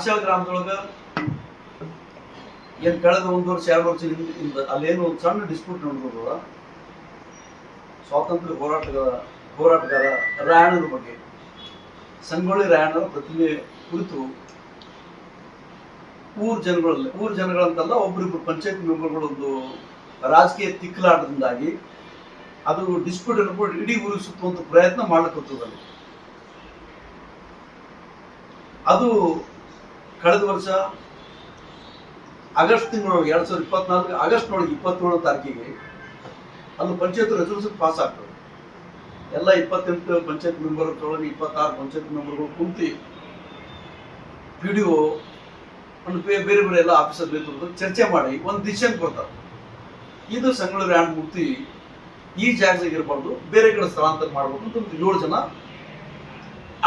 ಆಶಾ ಗ್ರಾಮದೊಳಗ ಏನ್ ಕಳೆದ ಒಂದು ವರ್ಷ, ಎರಡು ವರ್ಷ ಅಲ್ಲೇನು ಒಂದು ಸಣ್ಣ ಡಿಸ್ಪ್ಯೂಟ್ ನೋಡ್ಬೋದು ಸ್ವಾತಂತ್ರ್ಯ ಹೋರಾಟಗಾರ ಹೋರಾಟಗಾರ ರಾಯಣ್ಣನ ಬಗ್ಗೆ. ಸಂಗೊಳ್ಳಿ ರಾಯಣ್ಣರ ಪ್ರತಿಮೆ ಕುರಿತು ಊರ್ ಜನಗಳಲ್ಲಿ, ಊರ್ ಜನಗಳಂತಲ್ಲ, ಒಬ್ರಿಬ್ರು ಪಂಚಾಯತ್ ಮೆಂಬರ್ಗಳೊಂದು ರಾಜಕೀಯ ತಿಕ್ಕಲಾಟದಿಂದಾಗಿ ಅದು ಡಿಸ್ಪ್ಯೂಟ್ ಕೂಡ ಇಡೀ ಊರಿಗೆ ಸುತ್ತುವಂತ ಪ್ರಯತ್ನ ಮಾಡ್ಲಿಕ್ಕೆ ಅದು ಕಳೆದ ವರ್ಷ ಆಗಸ್ಟ್ ತಿಂಗಳೊಳಗೆ ಎರಡ್ ಸಾವಿರದ ಇಪ್ಪತ್ನಾಲ್ಕು, ಆಗಸ್ಟ್ ಒಳಗೆ ಇಪ್ಪತ್ತೇಳು ತಾರೀಕಿಗೆ ಅಲ್ಲಿ ಪಂಚಾಯತ್ ರೆಸಲ್ಯೂಷನ್ ಪಾಸ್ ಆಗ್ತದೆ. ಎಲ್ಲ ಇಪ್ಪತ್ತೆಂಟು ಪಂಚಾಯತ್ ಮೆಂಬರ್ ಒಳಗೆ ಇಪ್ಪತ್ತಾರು ಪಂಚಾಯತ್ ಮೆಂಬರ್ಗಳು ಕುಂತಿ ಪಿ ಡಿ ಒ ಬೇರೆ ಬೇರೆ ಎಲ್ಲ ಆಫೀಸರ್ ಬೇಕು ಚರ್ಚೆ ಮಾಡಿ ಒಂದು ಡಿಸಿಷನ್ ಕೊಡ್ತಾರೆ. ಇದು ಸಂಗಳ ರ್ಯಾಂಡ್ ಮುಕ್ತಿ ಈ ಜಾಗದಾಗ ಇರಬಾರ್ದು, ಬೇರೆ ಕಡೆ ಸ್ಥಳಾಂತರ ಮಾಡಬೇಕು ಅಂತ ಒಂದು ಏಳು ಜನ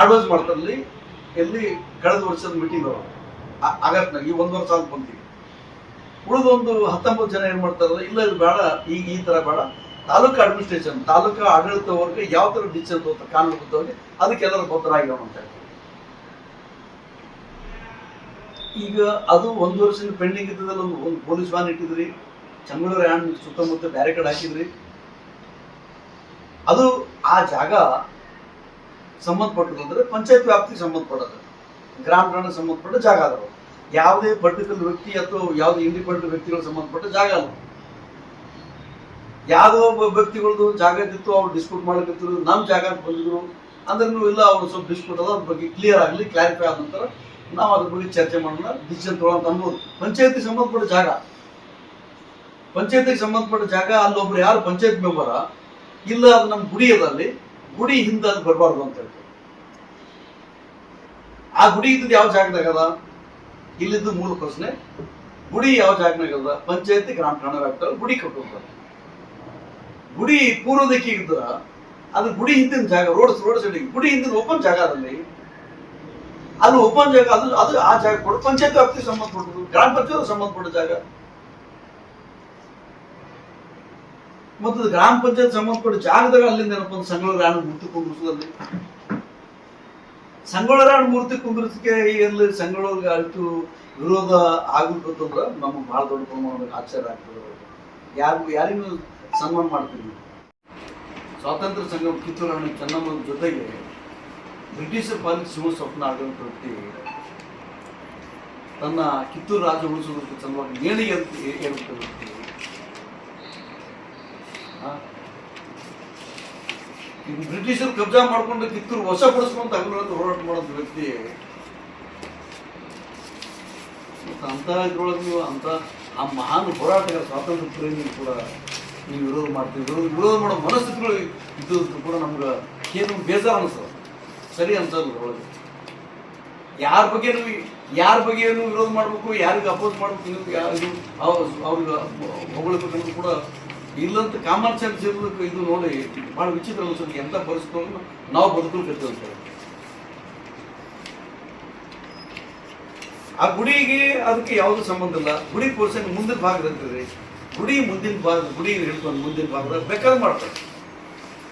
ಅಡ್ವೈಸ್ ಮಾಡ್ತಾರೆ. ಎಲ್ಲಿ ಕಳೆದ ವರ್ಷದ ಮೀಟಿಂಗ್ ಆಗಸ್ಟ್ನಾಗ ಈ ಒಂದು ವರ್ಷ ಆದ ಬಂತೀವಿ ಉಳಿದ ಒಂದು ಹತ್ತೊಂಬತ್ತು ಜನ ಏನ್ ಮಾಡ್ತಾರಲ್ಲ ಇಲ್ಲ ಇದು ಬೇಡ, ಈಗ ಈ ತರ ಬೇಡ, ತಾಲೂಕು ಅಡ್ಮಿನಿಸ್ಟ್ರೇಷನ್ ತಾಲೂಕು ಆಡಳಿತ ವರ್ಗ ಯಾವ ತರ ಡಿಸಿಷನ್ ತಗೋತಾರೆ ಕಾನೂನುಬದ್ಧವಾಗಿ ಅದಕ್ಕೆಲ್ಲರೂ ಗೊತ್ತರ ಆಗ್ಯಾವ ಅಂತ ಈಗ ಅದು ಒಂದು ವರ್ಷದಿಂದ ಪೆಂಡಿಂಗ್ ಇದ್ದದಲ್ಲ ಒಂದು ಒಂದು ಪೊಲೀಸ್ ವ್ಯಾನ್ ಇಟ್ಟಿದ್ರಿ ಚಂಗಳೂರು ಹ್ಯಾಂಡ್ ಸುತ್ತಮುತ್ತ ಬ್ಯಾರಿಕೇಡ್ ಹಾಕಿದ್ರಿ. ಅದು ಆ ಜಾಗ ಸಂಬಂಧಪಟ್ಟದಂದ್ರೆ ಪಂಚಾಯತ್ ವ್ಯಾಪ್ತಿಗೆ ಸಂಬಂಧಪಟ್ಟದ ಗ್ರಾಮ ಠಾಣೆ ಸಂಬಂಧಪಟ್ಟ ಜಾಗ ಅದಾವ ಯಾವುದೇ ಪರ್ಟಿಕ್ಯುಲರ್ ವ್ಯಕ್ತಿ ಅಥವಾ ಯಾವುದೇ ಇಂಡಿಪೆಂಡೆಂಟ್ ವ್ಯಕ್ತಿಗಳು ಸಂಬಂಧಪಟ್ಟ ಜಾಗ ಅಲ್ಲ ಯಾವುದೋ ಒಬ್ಬ ವ್ಯಕ್ತಿಗಳದ್ದು ಜಾಗ ಇದ್ದಿತ್ತು, ಅವ್ರು ಡಿಸ್ಪ್ಯೂಟ್ ಮಾಡಕತ್ತಿದ್ರು ನಮ್ಮ ಜಾಗ ಬಂದಿದ್ರು. ಅಂದ್ರೆ ಇಲ್ಲ, ಅವ್ರು ಸ್ವಲ್ಪ ಡಿಸ್ಪ್ಯೂಟ್ ಅದ ಅದ್ರ ಬಗ್ಗೆ ಕ್ಲಿಯರ್ ಆಗಲಿ ಕ್ಲಾರಿಫೈ ಆದ ನಂತರ ನಾವು ಅದ್ರ ಬಗ್ಗೆ ಚರ್ಚೆ ಮಾಡೋಣ ಡಿಸಿಷನ್ ತಗೊಳ್ಳೋಂತ ಅನ್ಬೋದು. ಪಂಚಾಯತಿಗೆ ಸಂಬಂಧಪಟ್ಟ ಜಾಗ. ಪಂಚಾಯತಿಗೆ ಸಂಬಂಧಪಟ್ಟ ಜಾಗ, ಅಲ್ಲೊಬ್ರು ಯಾರು ಪಂಚಾಯತ್ ಮೆಂಬರ ಇಲ್ಲ, ಅದು ನಮ್ಮ ಗುಡಿ ಅದಲ್ಲಿ ಗುಡಿ ಹಿಂದೆ ಅದು ಬರಬಾರ್ದು ಅಂತ ಹೇಳ್ತಾರೆ. ಆ ಗುಡಿ ಇದ್ದದ್ದು ಯಾವ ಜಾಗದಾಗ ಅದ? ಇಲ್ಲಿದ್ದು ಮೂಲ ಪ್ರಶ್ನೆ ಗುಡಿ ಯಾವ ಜಾಗನಾಗ ಅದ? ಪಂಚಾಯತಿ, ಗ್ರಾಮ, ಠಾಣೆ ವ್ಯಾಪ್ತಿಯಲ್ಲಿ ಗುಡಿ ಕಟ್ಟುವಂತ ಗುಡಿ ಪೂರ್ವ ದಿಕ್ಕಿಗೆ ಅದು ಗುಡಿ ಹಿಂದಿನ ಜಾಗ ರೋಡ್ ರೋಡ್ ಸೈಡ್ ಗುಡಿ ಹಿಂದಿನ ಓಪನ್ ಜಾಗ ಅದಲ್ಲಿ ಅದು ಓಪನ್ ಜಾಗ, ಅದು ಅದು ಆ ಜಾಗ ಕೊಡು, ಪಂಚಾಯತ್ ವ್ಯಾಪ್ತಿಗೆ ಸಂಬಂಧಪಟ್ಟದ್ದು, ಗ್ರಾಮ ಪಂಚಾಯತ್ ಸಂಬಂಧಪಟ್ಟ ಜಾಗ. ಮತ್ತು ಗ್ರಾಮ ಪಂಚಾಯತ್ ಸಂಬಂಧಪಟ್ಟ ಜಾಗದಾಗ ಅಲ್ಲಿಂದ ಏನಪ್ಪ ರಾಣ ಮೂರ್ತಿ ಕುಂದ್ರಿಸೋದಲ್ಲಿ ಸಂಗೊಳ್ಳಿ ರಾಣ ಮೂರ್ತಿ ಕುಂದ್ರಿಸಿಕೆ ಎಲ್ಲಿ ಸಂಗೊಳ್ಳಿಗೆ ಅಷ್ಟು ವಿರೋಧ ಆಗುತ್ತಂದ್ರ ನಮಗೆ ಭಾಳ ದೊಡ್ಡ ಪ್ರಮಾಣದ ಆಶ್ಚರ್ಯ ಆಗ್ತದೆ ಯಾರಿಗೂ ಯಾರಿಗೂ ಸನ್ಮಾನ ಮಾಡ್ತೀವಿ ಸ್ವಾತಂತ್ರ್ಯ ಸಂಘ ಕಿತ್ತೂರು ರಾಣಿ ಚೆನ್ನಮ್ಮನ ಜೊತೆಗೆ ಬ್ರಿಟಿಷರ ಪಾಲಿಕೆ ಶಿವ ಸ್ವಪ್ನ ಆಡಳಿತ ವ್ಯಕ್ತಿ ತನ್ನ ಕಿತ್ತೂರು ರಾಜ ಉಳಿಸೋದಕ್ಕೆ ಸಲುವಾಗಿ ನೇಣಿಗೆ ಅಂತ? ಈ ಬ್ರಿಟಿಷರು ಕಬ್ಜಾ ಮಾಡ್ಕೊಂಡು ಕಿತ್ತೂರು ವಶಪಡಿಸ್ಕೊಂತ ಹಗಲು ಹೋರಾಟ ಮಾಡೋದು ವ್ಯಕ್ತಿ. ಮತ್ತು ಅಂತ ಇದ್ರೊಳಗೆ ನೀವು ಅಂತ ಆ ಮಹಾನ್ ಹೋರಾಟಗಾರ ಸ್ವಾತಂತ್ರ್ಯ ಪ್ರೇಮಿ ಕೂಡ ನೀವು ವಿರೋಧ ಮಾಡ್ತೀವಿ ವಿರೋಧ ಮಾಡೋ ಮನಸ್ಥಿತಿಗಳು ಇದ್ದು ಕೂಡ ನಮ್ಗೆ ಏನು ಬೇಜಾರು ಅನಿಸ್ತದೆ ಸರಿ ಅನ್ಸಲ್ಲ ಒಳಗೆ ಯಾರ ಬಗ್ಗೆ ಯಾರ ಬಗ್ಗೆ ಏನು ವಿರೋಧ ಮಾಡಬೇಕು, ಯಾರಿಗೆ ಅಪೋಸ್ ಮಾಡ್ಬೇಕು ಯಾರು ಅವ್ರಿಗೆ ಹೊಗಳಬೇಕು ಕೂಡ ಇಲ್ಲಂತ ಕಾಮನ್ ಸೆನ್ಸ್ ಇರೋದಕ್ಕೆ ಇದು ನೋಡಿ ಭಾಳ ವಿಚಿತ್ರ ಅನ್ಸುತ್ತೆ. ಎಂತ ಪರಿಸ್ಥಿತಿ ನಾವು ಬದುಕಲಿಕ್ಕೆ ಸರ್. ಆ ಗುಡಿಗೆ ಅದಕ್ಕೆ ಯಾವುದು ಸಂಬಂಧ ಇಲ್ಲ. ಗುಡಿ ಪೋರ್ಷನ್ ಮುಂದಿನ ಭಾಗದಂತಿದೆ ಗುಡಿ ಮುಂದಿನ ಭಾಗ ಗುಡಿ ಹಿಡ್ಕೊಂಡು ಮುಂದಿನ ಭಾಗದಾಗ ಬೇಕಾದ್ರೆ ಮಾಡ್ತಾರೆ.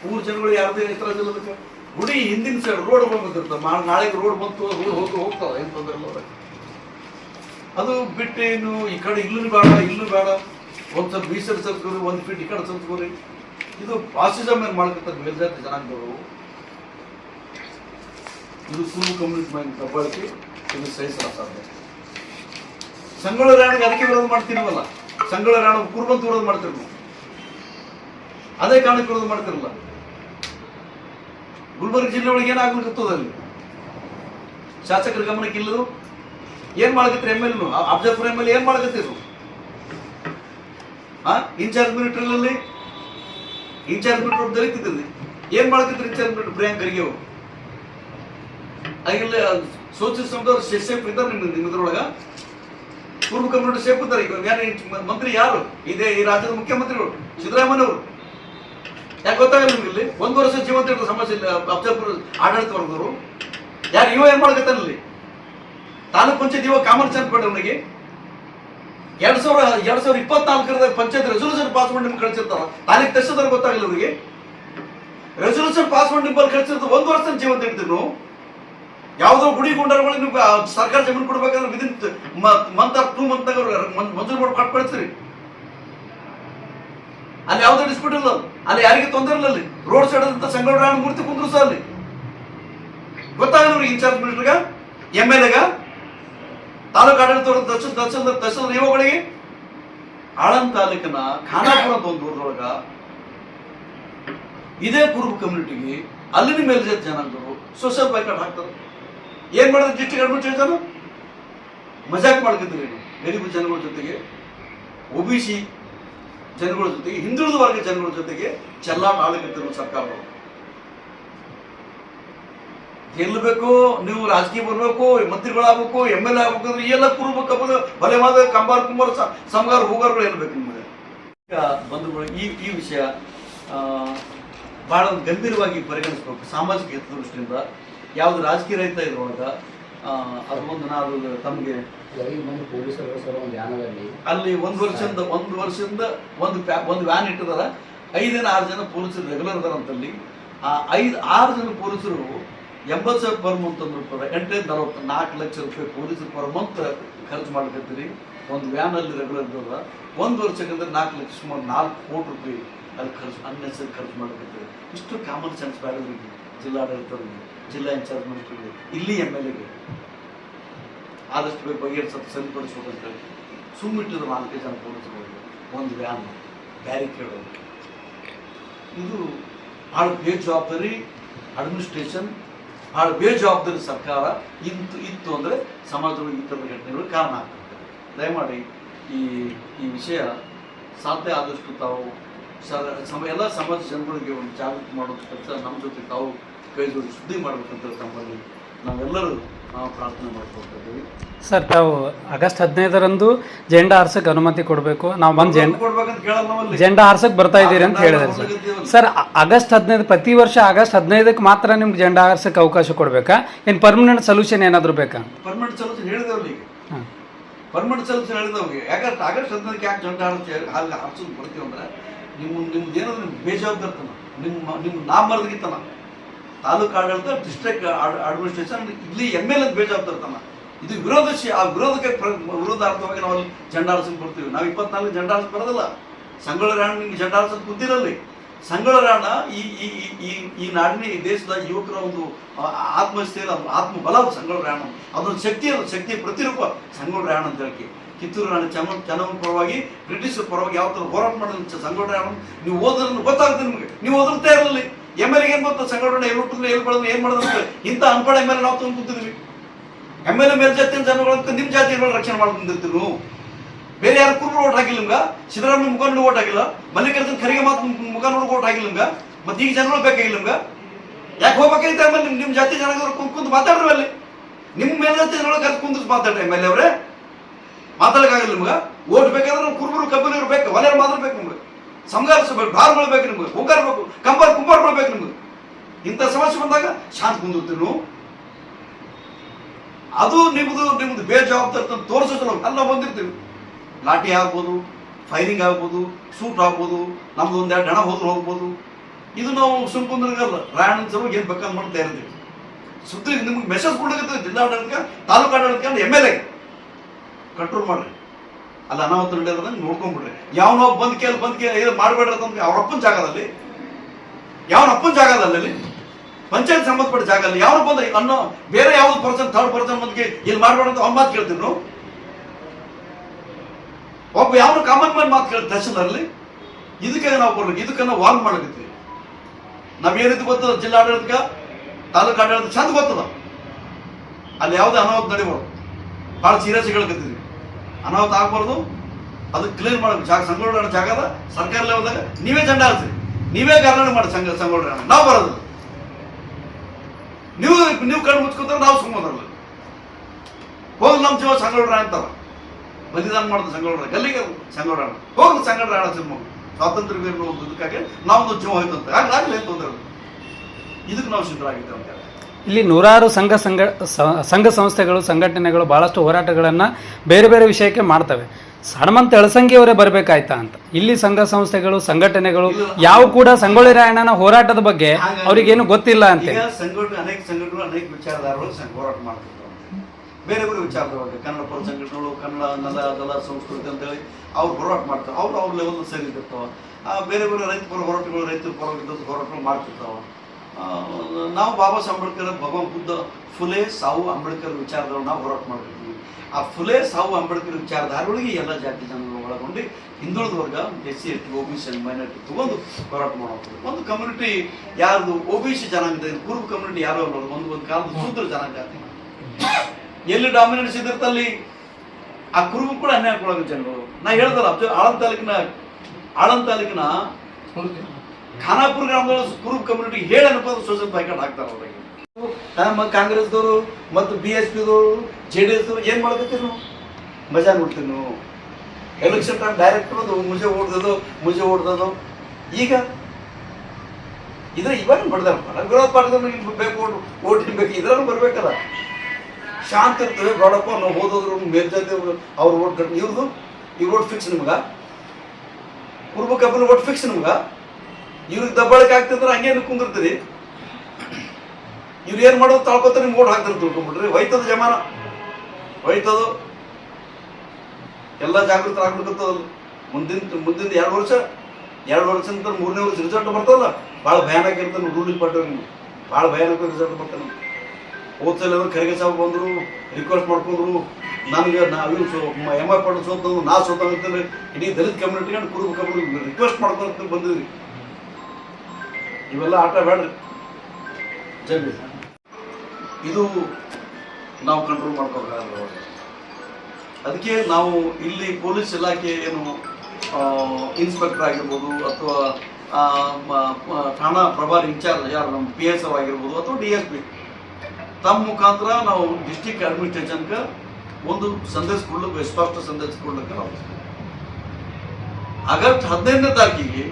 ಮೂರು ಜನಗಳು ಯಾರ್ದೇ ಅದಕ್ಕೆ. ಗುಡಿ ಹಿಂದಿನ ಸೈಡ್ ರೋಡ್ ಬಂದಿರ್ತದೆ ನಾಳೆಗೆ ರೋಡ್ ಬಂತು ರೋಡ್ ಹೋಗಿ ಹೋಗ್ತಾವ, ಏನ್ ತೊಂದರೆ ಅದು ಬಿಟ್ಟು ಏನು ಈ ಕಡೆ ಇಲ್ಲೂ ಬೇಡ ಇಲ್ಲೂ ಬೇಡ. ಒಂದ್ ಸ್ವಲ್ಪ ಬೀಸರ್ ಸೈಡ್ ಸರ್ಕೋರಿ ಒಂದ್ ಫೀಟ್ ಈ ಕಡೆ ಸರ್ಕೋರಿ ಇದು ಫಾಸಿಸಮ್ ಏನ್ ಮಾಡ್ಕೊತಾರೆ ಮೇಲ್ಜಾತಿ ಜನಾಂಗದವರು? ಇದು ಫುಲ್ ಕಮ್ಯುನಿಟಿ ದಬ್ಬಾಳಿಕೆ ಇದು ಸಹಿಸಲ ಸಾಧ್ಯ. ಸಂಗೊಳ್ಳ ರಾಣಿಗೆ ಅದಕ್ಕೆ ವಿರೋಧ ಮಾಡ್ತೀನವಲ್ಲ ಸಂಗೊಳ್ಳ ರಾಣ ಕುರುಬಂತ ವಿರೋಧ ಮಾಡ್ತಿರ್ ಅದೇ ಕಾರಣಕ್ಕೆ ವಿರೋಧ ಮಾಡ್ತಿರಲ್ಲ. ಗುಲ್ಬರ್ಗ ಜಿಲ್ಲೆ ಒಳಗೆ ಏನಾಗ್ಲಿಕ್ಕತ್ತದ ಅಲ್ಲಿ? ಶಾಸಕರ ಗಮನಕ್ಕೆ ಇಲ್ಲದು? ಏನ್ ಮಾಡಕತ್ರಿ M L Afzalpur M L ಏನ್ ಮಾಡಕತ್ತಿರು? ಹಾ ಇನ್ಚಾರ್ಜ್ ಅಲ್ಲಿ ಇನ್ಚಾರ್ಜ್ ಮಿಲಿಟರಿ ದಲಿತಿದ್ರಿ ಏನ್ ಮಾಡ್ತಿದ್ರು ಇನ್ಚಾರ್ಜ್ ಮಿಲಿಟರಿ ಪ್ರಿಯಾಂಕ್ ಖರ್ಗೆ ಅವರು? ಆಗಿಲ್ಲ ಸಮುದಾಯ ಶೇಪ್ ಇದ್ದಾರೆ ನಿಮ್ಮ ನಿಮ್ಮದ್ರೊಳಗ? ಪೂರ್ವ ಕಂಪ್ಯೂಟರ್ ಸೇಫ್ ಇದ್ದಾರೆ. ಈಗ ಯಾರು ಮಂತ್ರಿ ಯಾರು? ಇದೇ ಈ ರಾಜ್ಯದ ಮುಖ್ಯಮಂತ್ರಿಗಳು ಸಿದ್ದರಾಮಯ್ಯ ಅವರು ಯಾಕೆ ಗೊತ್ತಾಗಲ್ಲ ನಿಮ್ಗೆ ಇಲ್ಲಿ ಒಂದು ವರ್ಷ ಜೀವಂತ ಇರೋ ಸಮಸ್ಯೆ ಇಲ್ಲ ಅಫ್ಜಲ್ಪುರ ಆಡಳಿತ ವರ್ಗದವರು. ಯಾರು ಇವ ಏನ್ ಮಾಡಕತ್ತಾನಲ್ಲಿ? ತಾಲೂಕ್ ಪಂಚಾಯತ್ ಇವಾಗ ಕಾಮನ್ ಸೆನ್ಸ್ ಬೇಡ ಅವನಿಗೆ ಎರಡ್ ಸಾವಿರ ಎರಡ್ ಸಾವಿರ ಇಪ್ಪತ್ನಾಲ್ಕರದ ಪಂಚಾಯತ್ ರೆಸೊಲ್ಯೂಷನ್ ಪಾಸ್ ಮಾಡಿ ನಿಮ್ಗೆ ಕಳಿಸಿರ್ತಾರ. ತಾನಿಗೆ ತೆಸದಾರ ಗೊತ್ತಾಗಲ್ಲ ಅವರಿಗೆ. ರೆಸೊಲ್ಯೂಷನ್ ಪಾಸ್ ಮಾಡಿ ನಿಮ್ಮಲ್ಲಿ ಕಳಿಸಿರ್ತಾರೆ ಒಂದು ವರ್ಷ ಜೀವಂತ ತೆಗೆದಿದ್ರು ಯಾವ್ದೋ ಗುಡಿ ಗುಂಡರುಗಳಿಗೆ ನಿಮ್ಗೆ ಸರ್ಕಾರ ಜಮೀನು ಕೊಡ್ಬೇಕಂದ್ರೆ within month or two month ಮಂಜೂರು ಮಾಡಿ ಕಟ್ಕೊಳ್ತೀರಿ ಅಲ್ಲಿ ಯಾವ್ದೋ ಡಿಸ್ಪ್ಯೂಟ್ ಇಲ್ಲ. ಅಲ್ಲಿ ಯಾರಿಗೆ ತೊಂದರೆ ಇಲ್ಲ ಅಲ್ಲಿ. ರೋಡ್ ಸೈಡ್ ಅಂತ ಸಂಗಡ ಮೂರ್ತಿ ಕುಂದ್ರಸ ಅಲ್ಲಿ. ಗೊತ್ತಾಗಲ್ಲ ಇನ್ಚಾರ್ಜ್ ಮಿನಿಸ್ಟರ್ಗ ಎಂ ಎಲ್ ಎಗ ತಾಲೂಕು ಆಡಳಿತ ತಹಸೀಲ್ ತಹಸೀಲ್ ತಹಸೀಲ್ ನಿಯಮಗಳಿಗೆ ಆಳಂ ತಾಲೂಕಿನ ಖಾನಾಪುರ ಅಂತ ಒಂದು ಊರದೊಳಗ ಇದೇ ಕುರುಬ ಕಮ್ಯುನಿಟಿಗೆ ಅಲ್ಲಿನ ಮೇಲ್ಜಾತಿ ಜನಾಂಗರು ಸೋಷಿಯಲ್ ಬೈಕಾಟ್ ಹಾಕ್ತಾರೆ. ಏನ್ ಮಾಡಿದ್ರೆ ಡಿಸ್ಟ್ರಿಕ್ಟ್ ಅಡ್ಮಿನಿಸ್ಟ್ರೇಷನ್ ಮಜಾಕ್ ಮಾಡ್ತಿದ್ರಿ ಗರೀಬ ಜನಗಳ ಜೊತೆಗೆ, ಒ ಬಿ ಸಿ ಜನಗಳ ಜೊತೆಗೆ, ಹಿಂದುಳಿದ ವರ್ಗ ಜನಗಳ ಜೊತೆಗೆ ಚೆಲ್ಲಾಟ ಆಳಕತ್ತಿರುವ ಸರ್ಕಾರದವರು. ಗೆಲ್ಲಬೇಕು ನೀವು ರಾಜಕೀಯ ಬರಬೇಕು ಮಂತ್ರಿಗಳಾಗಬೇಕು ಎಂ ಎಲ್ ಎ ಆಗ್ಬೇಕು ಅಂದ್ರೆ ಎಲ್ಲ ಕುರುಬ ಬಲೆ ಮಾದ ಕಂಬಾರ ಕುಂಬಾರ ಸಮಗಾರ ಹೋಗಾರ್ಗಳು ಇರ್ಬೇಕು ನಿಮಗೆ? ಈಗ ಬಂಧುಗಳು ಈ ಈ ವಿಷಯ ಬಹಳ ಗಂಭೀರವಾಗಿ ಪರಿಗಣಿಸ್ಬೇಕು ಸಾಮಾಜಿಕ ಹಿತದೃಷ್ಟಿಯಿಂದ. ಯಾವ್ದು ರಾಜಕೀಯ ರಹಿತ ಇದ್ರೊಳಗ ಅದೊಂದು ನಾವು ತಮಗೆ ಅಲ್ಲಿ ಒಂದು ವರ್ಷದಿಂದ ಒಂದು ವರ್ಷದಿಂದ ಒಂದು ಒಂದು ವ್ಯಾನ್ ಇಟ್ಟಿದಾರ ಐದಿನ ಆರು ಜನ ಪೊಲೀಸರು ರೆಗ್ಯುಲರ್ ಅದಾರಂತಲ್ಲಿ ಆ ಐದು ಆರು ಜನ ಪೊಲೀಸರು ಎಂಬತ್ತು ಸಾವಿರ ಪರ್ ಮಂತ್ ಅಂದ್ರೆ ಕೂಡ ನಲವತ್ತ, ನಾಲ್ಕು ಲಕ್ಷ ರೂಪಾಯಿ ಪೊಲೀಸ್ ಪರ್ ಮಂತ್ ಖರ್ಚು ಮಾಡ್ಕತ್ತೀರಿ ಒಂದು ವ್ಯಾನ್ ಅಲ್ಲಿ ರೆಗ್ಯುಲರ್ ಇದ್ದದ ಒಂದು ವರ್ಷಕ್ಕಂದ್ರೆ ನಾಲ್ಕು ಲಕ್ಷ, ಸುಮಾರು ನಾಲ್ಕು ಕೋಟಿ ರೂಪಾಯಿ ಅಲ್ಲಿ ಖರ್ಚು ಅನ್ನೆಸರಿ ಖರ್ಚು ಮಾಡ್ಕತ್ತೀರಿ ಇಷ್ಟು ಕಾಮನ್ ಸೆನ್ಸ್ ಬೇಡದ್ರಿಗೆ ಜಿಲ್ಲಾಡಳಿತ ಜಿಲ್ಲಾ ಇನ್ಚಾರ್ಜ್ ಮಿನಿಸ್ಟರ್ಗೆ ಇಲ್ಲಿ ಎಂ ಎಲ್ ಎಗೆ ಆದಷ್ಟು ಬೇಗ ಬಗೆಹರಿಸ ಸರಿಪಡಿಸ್ಬೋದಂತ ಅಂತ ಹೇಳಿ. ಸುಮ್ಮಿಟ್ಟಿದ್ರು ನಾಲ್ಕು ಜನ ಪೊಲೀಸರು ಒಂದು ವ್ಯಾನ್ ಬ್ಯಾರಿಕೇಡ್ ಇದು ಭಾಳ ಬೇಜವಾಬ್ದಾರಿ ಅಡ್ಮಿನಿಸ್ಟ್ರೇಷನ್ ಭಾಳ ಬೇಜವಾಬ್ದಾರಿ ಸರ್ಕಾರ ಇಂತು ಇತ್ತು ಅಂದರೆ ಸಮಾಜದಲ್ಲಿ ಈ ಘಟನೆಗಳು ಕಾರಣ ಆಗ್ತದೆ. ದಯಮಾಡಿ ಈ ಈ ವಿಷಯ ಸಾಧ್ಯ ಆದಷ್ಟು ತಾವು ಸಮ, ಎಲ್ಲ ಸಮಾಜ ಜನಗಳಿಗೆ ಒಂದು ಜಾಗೃತಿ ಮಾಡೋ ಕೆಲಸ ನಮ್ಮ ಜೊತೆ ತಾವು ಕೈ ಜೋಡಿ ಸುದ್ದಿ ಮಾಡಬೇಕಂತ ತಮ್ಮಲ್ಲಿ ನಾವೆಲ್ಲರೂ ನಾವು ಪ್ರಾರ್ಥನೆ ಸರ್ ತಾವು ಆಗಸ್ಟ್ ಹದಿನೈದರಂದು ಜೆಂಡ ಹಾರ್ಸಕ್ಕೆ ಅನುಮತಿ ಕೊಡಬೇಕು. ನಾವು ಬಂದು ಜೆಂಡ ಕೊಡ್ಬೇಕಂತ ಕೇಳಲ್ಲ ಜೆಂಡಾ ಹಾರ್ಸಕ್ಕೆ ಬರ್ತಾ ಇದ್ದೀರಿ ಅಂತ ಹೇಳಿದ್ರೆ ಸರ್. ಸರ್ ಆಗಸ್ಟ್ ಹದಿನೈದು ಪ್ರತಿ ವರ್ಷ ಆಗಸ್ಟ್ ಹದಿನೈದಕ್ಕೆ ಮಾತ್ರ ನಿಮ್ಗೆ ಜೆಂಡ ಹಾರ್ಸಕ್ಕೆ ಅವಕಾಶ ಕೊಡಬೇಕಾ? ಏನು ಪರ್ಮನೆಂಟ್ ಸೊಲ್ಯೂಷನ್ ಏನಾದರೂ ಬೇಕಾ? ಪರ್ಮನೆಂಟ್ ಸೊಲ್ಯೂಷನ್ ಹೇಳಿದವ್ರು ಈಗ. ಹಾಂ. ಪರ್ಮನೆಂಟ್ ಸೊಲ್ಯೂಷನ್ ಹೇಳಿದವ್ರಿಗೆ. ಯಾಕಂದ್ರೆ ಆಗಸ್ಟ್ ಹದಿನೈದಕ್ಕೆ ಯಾಕೆ ಜಂಡ ಹಾಗೆ ಹಾರ್ಸೋದು ಬರ್ತೀವಿ ಅಂದ್ರೆ ನಿಮ್ಮ ನಿಮ್ದು ಏನಾದ್ರು ನಿಮ್ಗೆ ಬೇಜವಾಬ್ದಾರ್ತನ. ನಿಮ್ಮ ನಿಮ್ಮ ನಾಮರ್ದಗಿತ್ತನ ತಾಲೂಕು ಆಡಳಿತ ಡಿಸ್ಟ್ರಿಕ್ಟ್ ಅಡ್ಮಿನಿಸ್ಟ್ರೇಷನ್ ಇಲ್ಲಿ ಎಂ ಎಲ್ ಎ ತಮ್ಮ. ಇದು ವಿರೋಧಿಸಿ ಆ ವಿರೋಧಕ್ಕೆ ವಿರೋಧಾರ್ಥವಾಗಿ ನಾವು ಜಂಡ ಬರ್ತೀವಿ. ನಾವು ಇಪ್ಪತ್ನಾಲ್ಕು ಜಂಡ ಹಾರ್ಸಕ್ ಬರೋದಿಲ್ಲ. ಸಂಗೊಳ್ಳ ರಾಣ ನಿಮ್ಗೆ ಜಂಡ ಹಾರ್ಸಕ್ ಕುಂತಿರಲ್ಲಿ ಸಂಗೊಳ್ಳ ರಾಣ ಈ ಈ ಈ- ಈ ನಾಡಿನ ಈ ದೇಶದ ಯುವಕರ ಒಂದು ಆತ್ಮಸ್ಥೈರ ಆತ್ಮಸ್ಥೈರ್ಯ, ಅದು ಆತ್ಮಬಲ ಅದು ಸಂಗೊಳ್ಳ ರಾಣ. ಅದೊಂದು ಶಕ್ತಿ, ಅದು ಶಕ್ತಿಯ ಪ್ರತಿರೂಪ ಸಂಗೊಳ್ಳ ರಾಣ ಅಂತ ಹೇಳಿ ಕಿತ್ತೂರು ರಾಣಿ ಚೆನ್ನ ಚೆನ್ನಮ್ಮನ ಪರವಾಗಿ, ಬ್ರಿಟಿಷರ ಪರವಾಗಿ ಯಾವ ಥರ ಹೋರಾಟ ಮಾಡಿದ ಸಂಗೊಳ್ಳ ರಾಣ. ನೀವು ಓದಿದ್ರೆ ಗೊತ್ತಾಗುತ್ತೆ ನಿಮಗೆ. ನೀವು ಓದಿರ್ತಾ ಇರಲಿ ಎಂ ಎಲ್ ಏನ್ ಬಂತು ಸಂಘಟನೆ ಎಲ್ಲಿ ಎಲ್ಲಿ ಏನ್ ಮಾಡಿದ್ರೆ ಇಂಥ ಅನ್ಪಡ ಎಂ ಎಲ್ ನಾವು ತಂದು ಕೂತಿದ್ವಿ ಎಂ ಎಲ್ ಎ ಮೇಲ್ಜಾತಿಯ ಜನಗಳಂತ ನಿಮ್ಮ ಜಾತಿ ರಕ್ಷಣೆ ಮಾಡ್ಕೊಂಡಿರ್ತೀವಿ ಬೇರೆ ಯಾರು ಕುರು ಓಟ್ ಹಾಕಿಲ್ಲ ನಿಮ್ಗ? ಸಿದ್ದರಾಮಯ್ಯ ಮುಖ ನೋಡಿ ಓಟ್ ಹಾಕಿಲ್ಲ. ಮಲ್ಲಿಕಾರ್ಜುನ್ ಖರ್ಗೆ ಮಾತು ಮುಖ ನೋಡಿ ಓಟ್ ಹಾಕಿಲ್ಲ ನಿಮ್ಗ? ಮತ್ತೆ ಈಗ ಜನಗಳು ಬೇಕಾಗಿಲ್ಲ ನಿಮ್ಗ? ಯಾಕೆ ಹೋಗ್ಬೇಕಾಗಿತ್ತು ಆಮೇಲೆ ನಿಮ್ ನಿಮ್ ಜಾತಿ ಜನಗಳು ಕುಂತ್ ಮಾತಾಡ್ರಿ ಅಲ್ಲಿ. ನಿಮ್ಮ ಮೇಲ್ಜಾತಿ ಜನಗಳ ಕರ್ದು ಕುಂತು ಮಾತಾಡ್ರಿ ಎಂ ಎಲ್ ಎ ಅವರೇ. ಮಾತಾಡಕ್ಕಾಗಲ್ಲ ನಿಮ್ಗ? ಓಟ್ ಬೇಕಾದ್ರೆ ನಾವು ಕುರುಬರು ಕಬ್ಬಲಿರು ಬೇಕು ಮಾತಾಡ್ಬೇಕು ನಿಮ್ಗೆ. ಸಂಘರ್ಷಬೇಕು ಭಾರ ಮಾಡಬೇಕು ನಿಮಗೆ ಹೋಗಬೇಕು ಬೇಕು ಕಂಬಾರ್ ಮಾಡಬೇಕು ನಿಮಗೆ. ಇಂಥ ಸಮಸ್ಯೆ ಬಂದಾಗ ಶಾಂತ ಕುಂದಿರ್ತೀವಿ ಅದು ನಿಮ್ದು ನಿಮ್ದು ಬೇಜವಾಬ್ದಾರಿ ತೋರಿಸೋದಿಲ್ಲ ಅಲ್ಲಿ ಬಂದಿರ್ತೀವಿ ಲಾಠಿ ಆಗ್ಬೋದು, ಫೈರಿಂಗ್ ಆಗ್ಬೋದು, ಸೂಟ್ ಆಗ್ಬೋದು, ನಮ್ದು ಎರಡು ಹಣ ಹೋದ್ರೆ ಹೋಗ್ಬೋದು. ಇದು ನಾವು ಸುಮ್ ಕುಂದಿರಲ್ಲ ರಾಯಣ್ಣ ಸಲುವಾಗಿ ಏನು ಬೇಕಾದ್ರೆ ಮಾಡ್ತಾ ಇರ್ತೀವಿ. ಸುದ್ದಿ ನಿಮ್ಗೆ ಮೆಸೇಜ್ ಕೊಡಲಿಕ್ಕೆ ಜಿಲ್ಲಾಡಳಿತ ತಾಲೂಕು ಆಡಳಿತ ಎಂ ಎಲ್ ಎ ಕಂಟ್ರೋಲ್ ಮಾಡ್ರಿ. ಅಲ್ಲಿ ಅನಾಹುತ ನಡೆಯೋದಂಗೆ ನೋಡ್ಕೊಂಡ್ಬಿಡ್ರಿ. ಯಾವನೋ ಬಂದ್ ಕೇಳಿ ಬಂದ್ ಕೇಳಿ ಮಾಡಬೇಡ್ರಿ ಅಂತ ಅವ್ರ ಅಪ್ಪನ ಜಾಗದಲ್ಲಿ ಯಾವನ ಅಪ್ಪನ ಜಾಗದಲ್ಲಿ ಪಂಚಾಯತ್ ಸಂಬಂಧಪಟ್ಟ ಜಾಗ ಅಲ್ಲಿ ಯಾವ ಬಂದ ಅನ್ನೋ ಬೇರೆ ಯಾವ್ದು ಪರ್ಸನ್ ಥರ್ಡ್ ಪರ್ಸನ್ ಬಂದ್ಗೆ ಇಲ್ಲಿ ಮಾಡ್ಬೇಡ ಅಂತ ಅವ್ನ ಮಾತು ಕೇಳ್ತೀವಿ ಒಬ್ಬ ಯಾವ ಕಾಮನ್ ಮ್ಯಾನ್ ಮಾತು ಕೇಳಿ ತಹಶೀಲ್ದಾರಲ್ಲಿ, ಇದಕ್ಕೆ ನಾವು ಬರ್ಬೇಕು ಇದಕ್ಕೆ ನಾವು ವಾರ್ನ್ ಮಾಡಕತ್ತೀವಿ ನಾವ್ ಏನೈತಿ ಗೊತ್ತದ? ಜಿಲ್ಲಾಡಳಿತಕ್ಕ, ತಾಲೂಕು ಆಡಳಿತ ಚಂದ ಗೊತ್ತದ? ಅಲ್ಲಿ ಯಾವುದೇ ಅನಾಹುತ ನಡಿಬಾರ್ದು. ಭಾಳ ಸೀರಿಯಸ್ ಹೇಳ್ಕತ್ತಿದ್ವಿ ಅನಾಹುತ ಆಗಬಾರ್ದು. ಅದಕ್ಕೆ ಕ್ಲೀನ್ ಮಾಡಬೇಕು. ಜಾಗ ಸಂಗೊಳ್ಳ ಜಾಗದ ಸರ್ಕಾರ ಲೆವೆಲ್ದಾಗ ನೀವೇ ಜಂಡ ಹಾರಿಸ್ರಿ ನೀವೇ ಗಾರ್ಡನ್ ಮಾಡಿ ಸಂಘ ಸಂಗೊಳ್ಳ ನಾವು ಬರೋದು. ನೀವು ನೀವು ಕಣ್ಣು ಮುಚ್ಕೋತಾರೆ ನಾವು ಸುಮ್ಮನೆ ಹೋಗಿ ನಮ್ಮ ಜೀವ ಸಂಗೊಳ್ಳ ಅಂತಾರ. ಬಲಿದಾನ ಮಾಡಿದ ಸಂಗೊಳ್ಳ ಗಲ್ಲಿಗೆ ಸಂಗೊಳ್ಳ ಹೋಗಿ ಸಂಗೊಳ್ಳ ಸಿನಿಮಾ ಸ್ವಾತಂತ್ರ್ಯ ಇದಕ್ಕಾಗಿ ನಾವೊಂದು ಜೀವ ಹೋಯ್ತು ಅಂತ. ಆಗಲಿ ತೊಂದರೆ ಇದಕ್ಕೆ ನಾವು ಸಿದ್ಧರಾಗಿದ್ದೇವೆ ಅಂತ ಇಲ್ಲಿ ನೂರಾರು ಸಂಘ ಸಂಘ ಸಂಘ ಸಂಸ್ಥೆಗಳು ಸಂಘಟನೆಗಳು ಭಾಳಷ್ಟು ಹೋರಾಟಗಳನ್ನು ಬೇರೆ ಬೇರೆ ವಿಷಯಕ್ಕೆ ಮಾಡ್ತವೆ. ಹನುಮಂತ ಎಳಸಂಗಿಯವರೇ ಬರಬೇಕಾಯ್ತಾ ಅಂತ. ಇಲ್ಲಿ ಸಂಘ ಸಂಸ್ಥೆಗಳು ಸಂಘಟನೆಗಳು ಯಾವ ಕೂಡ ಸಂಗೊಳ್ಳಿ ರಾಯಣ್ಣನ ಹೋರಾಟದ ಬಗ್ಗೆ ಅವರಿಗೇನು ಗೊತ್ತಿಲ್ಲ ಅಂತ ಅನೇಕ ಸಂಘಟನೆಗಳು ಅನೇಕ ವಿಚಾರಧಾರಗಳು ಹೋರಾಟ ಮಾಡ್ತಿರ್ತಾವೆ ಬೇರೆ ಬೇರೆ ವಿಚಾರದೊಳಗೆ ಕನ್ನಡ ಪರ ಸಂಘಟನೆಗಳು ಕನ್ನಡ ನೆಲ ಅದೆಲ್ಲ ಸಂಸ್ಕೃತಿ ಅಂತ ಹೇಳಿ ಅವ್ರು ಹೋರಾಟ ಮಾಡ್ತಾರೆ. ಅವ್ರು ಅವ್ರ ಲೆವೆಲ್ ಸರಿ ಇರ್ತಾವ ಆ ಬೇರೆ ಬೇರೆ ರೈತ ಪರ ಹೋರಾಟಗಳು ರೈತರ ಪರ ವಿರೋಧ ಹೋರಾಟಗಳು ಮಾಡ್ತಿರ್ತಾವ. ನಾವು ಬಾಬಾ ಅಂಬೇಡ್ಕರ್ ಭಗವಾನ್ ಬುದ್ಧ, ಫುಲೆ ಸಾವು ಅಂಬೇಡ್ಕರ್ ವಿಚಾರದವ್ರು ನಾವು ಹೋರಾಟ ಮಾಡ್ತಿದ್ವಿ. ಆ ಫುಲೆ ಸಾವು ಅಂಬೇಡ್ಕರ್ ವಿಚಾರಧಾರಗಳಿಗೆ ಎಲ್ಲ ಜಾತಿ ಜನರು ಒಳಗೊಂಡು ಹಿಂದುಳಿದ ವರ್ಗ S C S T O B C minority ತಗೊಂಡು ಹೋರಾಟ ಮಾಡೋದು ಒಂದು ಕಮ್ಯುನಿಟಿ ಯಾರ್ದು, ಒ ಬಿ ಸಿ ಜನಾಂಗದ ಪೂರ್ವ ಕಮ್ಯುನಿಟಿ ಯಾರು ಅನ್ನೋದು ಒಂದು ಒಂದು ಕಾಲದ ಶೂದ್ರ ಜನಾಂಗ ಎಲ್ಲಿ ಡಾಮಿನೆನ್ಸ್ ಇದ್ರಲ್ಲಿ ಆ ಕುರುಬು ಕೂಡ ಅನ್ಯಾಯ ಕೊಡೋದು ಜನರು. ನಾ ಹೇಳ್ದಲ್ಲ ಆಳಂದ ತಾಲೂಕಿನ ಆಳಂದ ತಾಲೂಕಿನ ಖಾನಾಪುರ ಗ್ರಾಮದ ಕುರುಬ್ ಕಮ್ಯುನಿಟಿ ಹೇಳಪ್ಪ ಸೋಷಲ್ ಬಾಯ್ಕಾಟ್ ಹಾಕ್ತಾರ ಅವ್ರಿಗೆ. ನಮ್ಮ ಕಾಂಗ್ರೆಸ್ದವರು ಮತ್ತು ಬಿ ಎಸ್ ಪಿದವರು ಜೆ ಡಿ ಎಸ್ ಏನ್ ಮಾಡಕತ್ತೀರಿ ನೀವು? ಮಜಾ ನೋಡ್ತೀರಿ ನೀವು. ಎಲೆಕ್ಷನ್ ಟೈಮ್ ಡೈರೆಕ್ಟ್ ಅದು ಮುಂಜೆ ಓಡ್ದದು ಮುಂಜೆ ಓಡ್ದದು. ಈಗ ಇದ್ರ ಇವಾಗ ಬಡ್ದಾರಪ್ಪ ವಿರೋಧ ಪಕ್ಷದವ್ರಿಗೆ ಬೇಕು, ಓಟ್ ಓಟ್ ಬೇಕು ಇದ್ರಾಗ ಬರ್ಬೇಕಲ್ಲ. ಶಾಂತ ಇರ್ತವೆ ಬೇಡಪ್ಪ ನಾವು ಓದೋದ್ರು, ಮೇಲ್ಜಾತಿ ಅವ್ರ ಓಟ್ ಕಟ್ ಇವ್ರದ್ದು ಈ ಓಟ್ ಫಿಕ್ಸ್ ನಿಮ್ಗ. ಕುರುಬ ಕಬ್ಬನ ಓಟ್ ಫಿಕ್ಸ್ ನಿಮ್ಗ. ಇವ್ರಿಗೆ ದಬ್ಬಾಳಿಕೆ ಆಗ್ತಿದ್ರೆ, ಹಂಗೆ ಕುಂದಿರ್ತೀರಿ? ಇವ್ರು ಏನ್ ಮಾಡೋದು ತಾಳ್ಕೊತಾರೆ, ನಿಮ್ಗೆ ಓಟ್ ಹಾಕ್ತಾರೆ ತಿಳ್ಕೊಂಬಿಟ್ರಿ ಹೋಯ್ತದ ಜಮಾನ? ಹೋಯ್ತದು. ಎಲ್ಲ ಜಾಗೃತರಾಗ್ಬಿಡ್ಕತ್ತದಲ್ಲ ಮುಂದಿನ ಮುಂದಿನ ಎರಡು ವರ್ಷ ಎರಡು ವರ್ಷ ನಂತರ ಮೂರನೇ ವರ್ಷ ರಿಸಲ್ಟ್ ಬರ್ತದಲ್ಲ? ಭಾಳ ಭಯಾನಕ ಇರ್ತಾನೆ ರೂಲಿಂಗ್ ಪಾರ್ಟಿ ನಿಮ್ಗೆ ಭಾಳ ಭಯಾನಕ ರಿಸಲ್ಟ್ ಬರ್ತಾನೆ ಹೋದ್ಸಲ ಖರ್ಗೆ ಸಾಹೇಬ್ ಬಂದರು ರಿಕ್ವೆಸ್ಟ್ ಮಾಡ್ಕೊಂಡ್ರು, ನನಗೆ ನಾವು ಎಂ ಐ ಪಾಟೀಲ್ ಸೋತ ನಾ ಸೋತ ಇಡೀ Dalit community and Kuruba community request ಮಾಡ್ಕೊಂತ ಬಂದಿದ್ರಿ ಇವೆಲ್ಲ ಆಟ ಬೇಡ್ರಿ. ಇದು ನಾವು ಕಂಟ್ರೋಲ್ ಮಾಡ್ಕೋಬೇಕಾದ್ರೆ ಅದಕ್ಕೆ ನಾವು ಇಲ್ಲಿ ಪೊಲೀಸ್ ಇಲಾಖೆ ಏನು ಇನ್ಸ್ಪೆಕ್ಟರ್ ಆಗಿರ್ಬೋದು ಅಥವಾ ಠಾಣಾ ಪ್ರಭಾರಿ ಇನ್ಚಾರ್ಜ್ ಯಾರು, ನಮ್ಮ ಪಿ ಎಸ್ ಆಗಿರ್ಬೋದು ಅಥವಾ ಡಿ ಎಸ್ ಪಿ. ತಮ್ಮ ಮುಖಾಂತರ ನಾವು ಡಿಸ್ಟಿಕ್ ಅಡ್ಮಿನಿಸ್ಟ್ರೇಷನ್ಗೆ ಒಂದು ಸಂದೇಶ ಕೊಡ್ಲಿಕ್ಕೆ ಸ್ಪಷ್ಟ ಸಂದೇಶ ಕೊಡ್ಲಿಕ್ಕೆ ನಾವು. ಆಗಸ್ಟ್ ಹದಿನೈದನೇ ತಾರೀಕಿಗೆ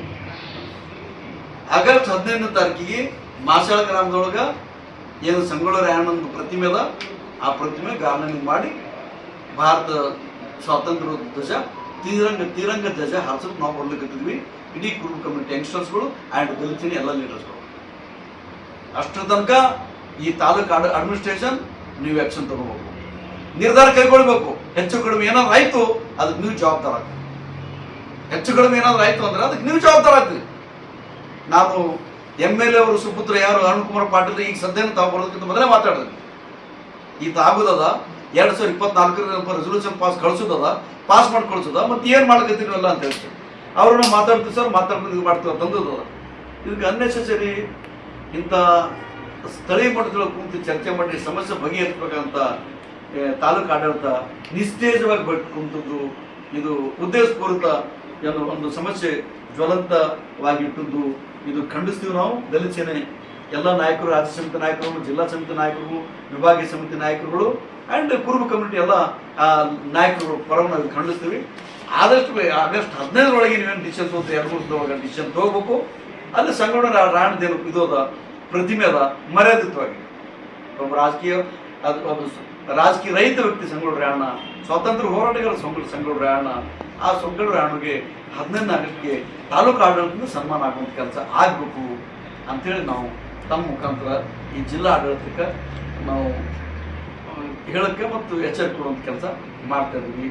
ಆಗಸ್ಟ್ ಹದಿನೈದನೇ ತಾರೀಕಿಗೆ ಮಾಸಾಳ ಗ್ರಾಮದೊಳಗ ಏನು ಸಂಗೊಳ್ಳಿ ರಾಯಣ್ಣನ ಪ್ರತಿಮೆ ಅದ, ಆ ಪ್ರತಿಮೆ ಗಾರ್ಡನಿಂಗ್ ಮಾಡಿ ಭಾರತ ಸ್ವಾತಂತ್ರ್ಯ ಧ್ವಜ ತೀರಂಗ ತೀರಂಗ ಧ್ವಜ ಹಾರಿಸೋಕೆ ನಾವು ಬರ್ಲಿಕ್ಕತ್ತಿದ್ವಿ ಇಡೀ ಕುರುಬ ಕಮಿಟಿ ಯಂಗ್ಸ್ಟರ್ಸ್ಗಳು ಆ್ಯಂಡ್ ದಲಿತಿನಿ ಎಲ್ಲ ಲೀಡರ್ಸ್ಗಳು ಅಷ್ಟರ ತನಕ ಈ ತಾಲೂಕು ಅಡ್ ಅಡ್ಮಿನಿಸ್ಟ್ರೇಷನ್ ನೀವು ಆ್ಯಕ್ಷನ್ ತಗೋಬೇಕು. ನಿರ್ಧಾರ ಕೈಗೊಳ್ಬೇಕು. ಹೆಚ್ಚು ಕಡಿಮೆ ಏನಾದ್ರು ಆಯ್ತು, ಅದಕ್ಕೆ ನೀವು ಜವಾಬ್ದಾರ ಆಗ್ತೀರಿ ಹೆಚ್ಚು ಕಡಿಮೆ ಏನಾದ್ರು ಆಯ್ತು ಅಂದ್ರೆ ಅದಕ್ಕೆ ನೀವು ಜವಾಬ್ದಾರ ಆಗ್ತೀರಿ ನಾನು ಎಂ ಎಲ್ ಎ ಅವರು ಸುಪುತ್ರ ಯಾರು? ಅರುಣ್ ಕುಮಾರ್ ಪಾಟೀಲ್ ಈಗ ಸದ್ಯನ ತಾವು ಬರೋದಕ್ಕಿಂತ ಮೊದಲೇ ಮಾತಾಡಿದ್ರು. ಈತ ತಾಗುದದ ಎರಡ್ ಸಾವಿರದ ಇಪ್ಪತ್ನಾಲ್ಕರ ರೆಸೊಲ್ಯೂಷನ್ ಪಾಸ್ ಕಳಿಸೋದದ ಪಾಸ್ ಮಾಡಿ ಕಳ್ಸೋದ ಮತ್ತೆ ಏನ್ ಮಾಡ್ಕತ್ತೀವಿ ಅಲ್ಲ ಅಂತ ಹೇಳ್ತಾರೆ. ಅವ್ರನ್ನ ಮಾತಾಡ್ತೀವಿ ಸರ್, ಮಾತಾಡ್ಕೊಂಡು ಇದು ಮಾಡ್ತೀವಿ ತಂದದ ಇದಕ್ಕೆ ಅನ್ನೆಸೆಸರಿ ಇಂಥ ಸ್ಥಳೀಯ ಮಟ್ಟದೊಳಗೆ ಕುಂತು ಚರ್ಚೆ ಮಾಡಿ, ಸಮಸ್ಯೆ ಬಗೆಹರಿಸ್ಬೇಕಂತ ತಾಲೂಕು ಆಡಳಿತ ನಿಸ್ತೇಜವಾಗಿ ಬಟ್ ಕುಂತದ್ದು. ಇದು ಉದ್ದೇಶಪೂರ್ವಕ ಏನು ಒಂದು ಸಮಸ್ಯೆ ಜ್ವಲಂತವಾಗಿಟ್ಟದ್ದು. ಇದು ಖಂಡಿಸ್ತೀವಿ ನಾವು, ದಲಿತ ಸೇನೆ. ಎಲ್ಲ ನಾಯಕರು, ರಾಜ್ಯ ಸಮಿತಿ ನಾಯಕರು, ಜಿಲ್ಲಾ ಸಮಿತಿ ನಾಯಕರು, ವಿಭಾಗೀಯ ಸಮಿತಿ ನಾಯಕರುಗಳು ಅಂಡ್ ಕುರುಬ ಕಮ್ಯುನಿಟಿ ಎಲ್ಲ ನಾಯಕರು ಪರವಾಗಿ ನಾವು ಖಂಡಿಸ್ತೀವಿ. ಆದಷ್ಟು ಆಗಸ್ಟ್ ಹದಿನೈದರೊಳಗೆ ನೀವೇನು ಡಿಸಿಷನ್ ತಗೋತೀವಿ ಎರಡು ವರ್ಷದೊಳಗೆ ಡಿಸಿಷನ್ ತಗೋಬೇಕು. ಅಲ್ಲಿ ಸಂಗಡ ರಾಣದೇನು ಇದು ಅದ ಪ್ರತಿಮೆ ಅದ, ಮರ್ಯಾದಿತವಾಗಿ. ಒಬ್ಬ ರಾಜಕೀಯ, ಅದು, ಒಬ್ಬ ರಾಜಕೀಯ ರಹಿತ ವ್ಯಕ್ತಿ ಸಂಗೊಳ್ಳಿ ರಾಯಣ್ಣ, ಸ್ವಾತಂತ್ರ್ಯ ಹೋರಾಟಗಾರ ಸಂಗೊಳ್ಳಿ ಸಂಗೊಳ್ಳಿ ರಾಯಣ್ಣ, ಆ ಸಂಗೊಳ್ಳಿ ರಾಯಣ್ಣಗೆ ಹದಿನೈದನೇ ನಾಗರಿಕರಿಗೆ ತಾಲೂಕು ಆಡಳಿತದಿಂದ ಸನ್ಮಾನ ಆಗುವಂಥ ಕೆಲಸ ಆಗಬೇಕು ಅಂಥೇಳಿ ನಾವು ತಮ್ಮ ಮುಖಾಂತರ ಈ ಜಿಲ್ಲಾ ಆಡಳಿತಕ್ಕೆ ನಾವು ಹೇಳಕ್ಕೆ ಮತ್ತು ಎಚ್ಚರಿಕೆ ಕೊಡುವಂಥ ಕೆಲಸ ಮಾಡ್ತಾ ಇದ್ದೀವಿ.